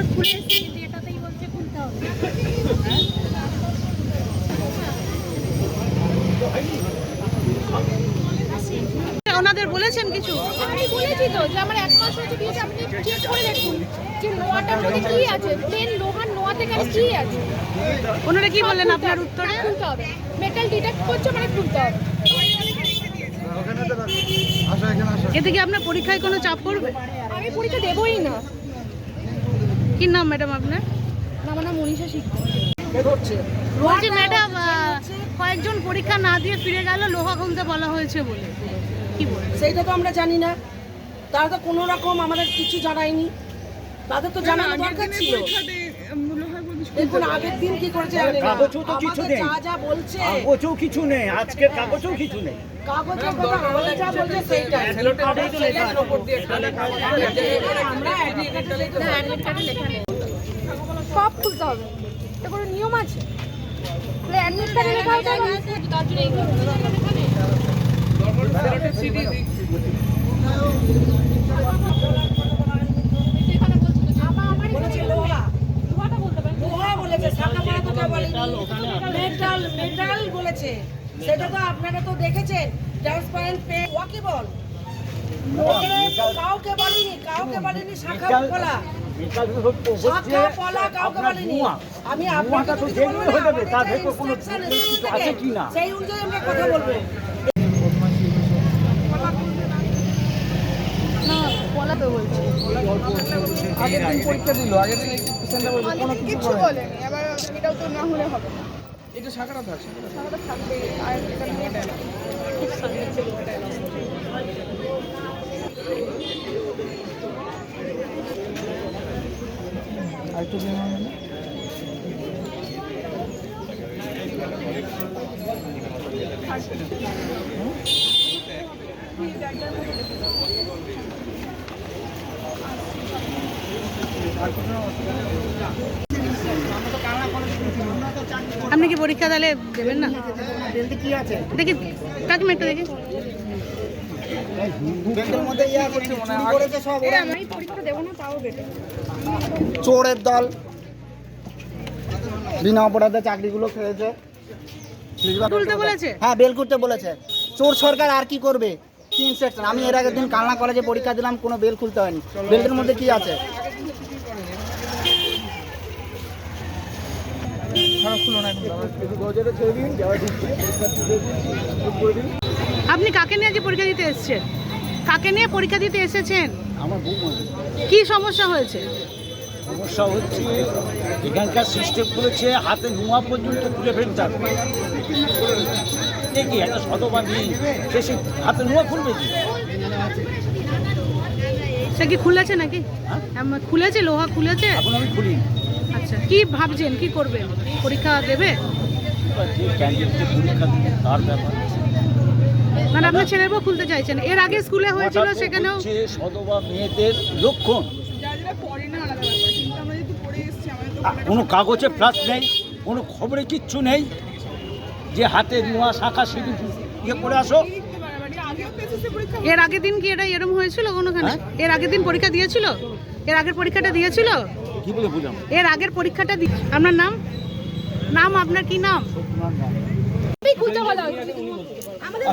একবার খুলে এসেছি কিন্তু এটাতেই বলছে খুলতে হবে। ওনাদের বলেছেন কিছু? আমি বলেছি তো যে আমার এক মাস দিয়েছে আপনি চেক করে দেখুন যে নোয়াটার মধ্যে কি আছে। প্লেন লোহার নোয়া থেকে আর কি আছে? ওনারা কি বললেন আপনার উত্তরে? খুলতে হবে। মেটাল ডিটেক্ট করছে মানে খুলতে হবে। এতে কি আপনার পরীক্ষায় কোনো চাপ পড়বে? আমি পরীক্ষা দেবই না। কি নাম ম্যাডাম আপনার? আমার নাম মনীষা শিক্ষক বলছি ম্যাডাম কয়েকজন পরীক্ষা না দিয়ে ফিরে গেল লোহা খুলতে বলা হয়েছে বলে। কি বলে সেইটা তো আমরা জানি না। তারা তো কোনো রকম আমাদের কিছু জানায়নি। তাদের তো জানানো দরকার ছিল। দেখুন আগের দিন কি করেছে কাগজও তো কিছু নেই। যা যা বলছে কাগজও কিছু নেই আজকের কাগজও কিছু নেই কাগজের কথা আমাদের যা বলছে সেইটাই আমরা admit card এ লিখে না অ্যাডমিট কার্ডে লেখা নেই সব খুলতে হবে এটা কোনো নিয়ম আছে অ্যাডমিট কার্ডে লেখা আছে তার জন্য এইগুলো লেখা নেই এখানে বলছি তো, আমার আমারই বলেছে লোহা লোহাটা বলতে পারেন লোহা বলেছে শাখা পড়া তো কেউ বলেনি। মেটাল মেটাল বলেছে। সেটা তো আপনারা তো দেখেছেন ট্রান্সপারেন্ট পে ওয়াকিবল কাউকে বলেনি কাউকে বলেনি শাখা কাউকে আমি আপনাকে হয়ে? সেই অনুযায়ী আমরা কথা বলব। বলাতে বলছি। আগের দিন পরীক্ষা দিল আগের দিন সেন্টার বলছে কোনো কিছু বলেনি এবার এটাও তো না হলে হবে না। এটা শাখাটা থাক তাহলে থাকবে আর এটা মেটাল আর একটু দিন হবে না? আপনি কি পরীক্ষা তাহলে দেবেন না? বেলতে কি আছে দেখি কাকিমা একটু দেখি। বেলতের মধ্যে ইয়া করছে চুরি করেছে সব এ আমি পরীক্ষা দেবো না তাও বেটে চোরের দল। বিনা অপরাধে চাকরিগুলো খেয়েছে। বলেছে? হ্যাঁ বেল করতে বলেছে। চোর সরকার আর কি করবে? আমি এর আগের দিন কালনা কলেজে পরীক্ষা দিলাম কোনো বেল খুলতে হয়নি। বেল্টের মধ্যে কি আছে? আপনি কাকে নিয়ে আজকে পরীক্ষা দিতে এসেছেন? কাকে নিয়ে পরীক্ষা দিতে এসেছেন? আমার কি সমস্যা হয়েছে? সমস্যা হচ্ছে এখানকার সিস্টেম করেছে হাতে নোয়া পর্যন্ত খুলে ফেলতে হবে। দেখি একটা সে সে হাতে নোয়া খুলবে কি? সে কি খুলেছে নাকি? হ্যাঁ? খুলেছে লোহা খুলেছে? এখন আমি খুলি আচ্ছা কি ভাবছেন? কি করবেন? পরীক্ষা দেবে? মানে আপনার ছেলের বউ খুলতে চাইছেন। এর আগে স্কুলে হয়েছিল সেখানেও সদবা মেয়েদের লক্ষণ। কোনো কাগজে ফ্লাস নেই কোনো খবরে কিচ্ছু নেই। যে হাতে নোয়া শাখা সিঁড়ি ইয়ে করে আসো। এর আগের দিন কি এটা এরম হয়েছিল কোনোখানে? হ্যাঁ? এর আগের দিন পরীক্ষা দিয়েছিল? এর আগের পরীক্ষাটা দিয়েছিল? কি বলে বুঝলাম এর আগের পরীক্ষাটা দিচ্ছি আপনার নাম? নাম আপনার কি নাম? আমাদের